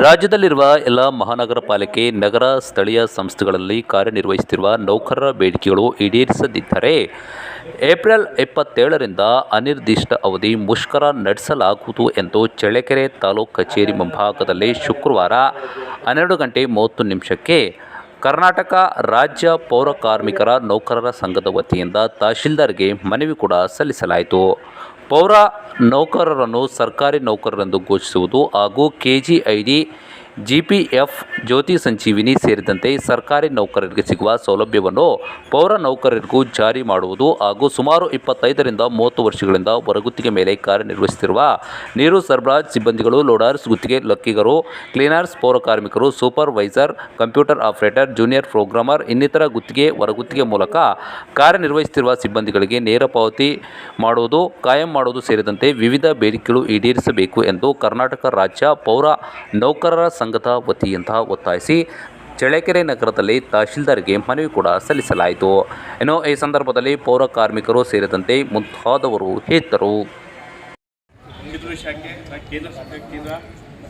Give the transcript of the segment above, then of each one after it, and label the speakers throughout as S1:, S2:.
S1: ರಾಜ್ಯದಲ್ಲಿರುವ ಎಲ್ಲ ಮಹಾನಗರ ಪಾಲಿಕೆ ನಗರ ಸ್ಥಳೀಯ ಸಂಸ್ಥೆಗಳಲ್ಲಿ ಕಾರ್ಯನಿರ್ವಹಿಸುತ್ತಿರುವ ನೌಕರರ ಬೇಡಿಕೆಗಳು ಈಡೇರಿಸದಿದ್ದರೆ ಏಪ್ರಿಲ್ ಇಪ್ಪತ್ತೇಳರಿಂದ ಅನಿರ್ದಿಷ್ಟ ಅವಧಿ ಮುಷ್ಕರ ನಡೆಸಲಾಗುವುದು ಎಂದು ಚಳ್ಳಕೆರೆ ತಾಲೂಕು ಕಚೇರಿ ಮುಂಭಾಗದಲ್ಲಿ ಶುಕ್ರವಾರ ಹನ್ನೆರಡು ಗಂಟೆ ಮೂವತ್ತು ನಿಮಿಷಕ್ಕೆ ಕರ್ನಾಟಕ ರಾಜ್ಯ ಪೌರ ಕಾರ್ಮಿಕರ ನೌಕರರ ಸಂಘದ ವತಿಯಿಂದ ತಹಶೀಲ್ದಾರ್ಗೆ ಮನವಿ ಕೂಡ ಸಲ್ಲಿಸಲಾಯಿತು. ಪೌರ ನೌಕರರನ್ನು ಸರ್ಕಾರಿ ನೌಕರರೆಂದು ಘೋಷಿಸುವುದು ಹಾಗೂ ಕೆಜಿಐಡಿ ಜಿಪಿಎಫ್ ಜ್ಯೋತಿ ಸಂಜೀವಿನಿ ಸೇರಿದಂತೆ ಸರ್ಕಾರಿ ನೌಕರರಿಗೆ ಸಿಗುವ ಸೌಲಭ್ಯವನ್ನು ಪೌರ ನೌಕರರಿಗೂ ಜಾರಿ ಮಾಡುವುದು ಹಾಗೂ ಸುಮಾರು ಇಪ್ಪತ್ತೈದರಿಂದ ಮೂವತ್ತು ವರ್ಷಗಳಿಂದ ಹೊರಗುತ್ತಿಗೆ ಮೇಲೆ ಕಾರ್ಯನಿರ್ವಹಿಸುತ್ತಿರುವ ನೀರು ಸರಬರಾಜು ಸಿಬ್ಬಂದಿಗಳು, ಲೋಡರ್ಸ್, ಗುತ್ತಿಗೆ ಲಕ್ಕಿಗರು, ಕ್ಲೀನರ್ಸ್, ಪೌರ ಕಾರ್ಮಿಕರು, supervisor, computer operator, junior programmer, ಇನ್ನಿತರ ಗುತ್ತಿಗೆ, ಹೊರಗುತ್ತಿಗೆ ಮೂಲಕ ಕಾರ್ಯನಿರ್ವಹಿಸುತ್ತಿರುವ ಸಿಬ್ಬಂದಿಗಳಿಗೆ ನೇರ ಪಾವತಿ ಮಾಡುವುದು, ಕಾಯಂ ಮಾಡುವುದು ಸೇರಿದಂತೆ ವಿವಿಧ ಬೇಡಿಕೆಗಳು ಈಡೇರಿಸಬೇಕು ಎಂದು ಕರ್ನಾಟಕ ರಾಜ್ಯ ಪೌರ ನೌಕರರ ಸಂಘದ ವತಿಯಿಂದ ಒತ್ತಾಯಿಸಿ ಚಳ್ಳಕೆರೆ ನಗರದಲ್ಲಿ ತಹಶೀಲ್ದಾರ್ಗೆ ಮನವಿ ಕೂಡ ಸಲ್ಲಿಸಲಾಯಿತು. ಇನ್ನು ಈ ಸಂದರ್ಭದಲ್ಲಿ ಪೌರ ಕಾರ್ಮಿಕರು ಸೇರಿದಂತೆ ಮುಂತಾದವರು
S2: ಹೇಳಿದ್ದರು ಕೇಂದ್ರ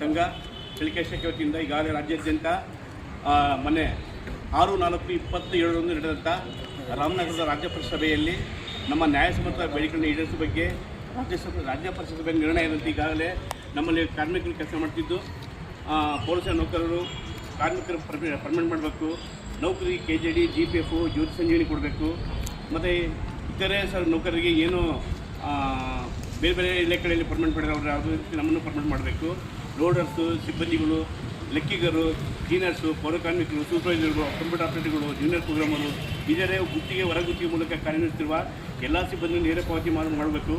S2: ಸಂಘ ರಾಜ್ಯಾದ್ಯಂತ ಮೊನ್ನೆ ಆರು ನಾಲ್ಕು ಇಪ್ಪತ್ತು ಏಳರಂದು ನಡೆದಂಥ ರಾಮನಗರದ ರಾಜ್ಯ ಪರಿಷತ್ ನಮ್ಮ ನ್ಯಾಯಸಮ್ಮತ ಬೇಡಿಕೆಗಳನ್ನು ಈಡೇರಿಸುವ ಬಗ್ಗೆ ರಾಜ್ಯಸಭೆ ರಾಜ್ಯ ಪರಿಷತ್ ಬಗ್ಗೆ ನಿರ್ಣಯ ಇರುವಂತೆ ಈಗಾಗಲೇ ನಮ್ಮಲ್ಲಿ ಕಾರ್ಮಿಕರು ಕೆಲಸ ಮಾಡ್ತಿದ್ದು. ಪೊಲೀಸ್ ನೌಕರರು, ಕಾರ್ಮಿಕರು ಪರ್ಮನೆಂಟ್ ಮಾಡಬೇಕು. ನೌಕರಿ K J D G P F Jyothi Sanjeevini ಕೊಡಬೇಕು. ಮತ್ತು ಇತರೆ ಸರ್ ನೌಕರರಿಗೆ ಏನು ಬೇರೆ ಬೇರೆ ಇಲಾಖೆಗಳಲ್ಲಿ ಪರ್ಮನೆಂಟ್ ಮಾಡಿದ್ರೆ ಅವರು ಯಾವುದೇ ರೀತಿ ನಮ್ಮನ್ನು ಪರ್ಮನೆಂಟ್ ಮಾಡಬೇಕು. ಲೋಡರ್ಸು ಸಿಬ್ಬಂದಿಗಳು, ಲೆಕ್ಕಿಗರು, ಕ್ಲೀನರ್ಸು, ಪೌರ ಕಾರ್ಮಿಕರು ಸೂಪರ್ವೈಸರ್ಗಳು ಕಂಪ್ಯೂಟರ್ ಆಪರೇಟರ್ಗಳು ಜೂನಿಯರ್ ಪ್ರೋಗ್ರಾಮರು ಇತರೆ ಗುತ್ತಿಗೆ, ಹೊರಗುತ್ತಿಗೆ ಮೂಲಕ ಕಾರ್ಯನಿರ್ವಹಿಸುತ್ತಿರುವ ಎಲ್ಲ ಸಿಬ್ಬಂದಿಯನ್ನು ನೇರ ಪಾವತಿ ಮಾಡಿ ಮಾಡಬೇಕು.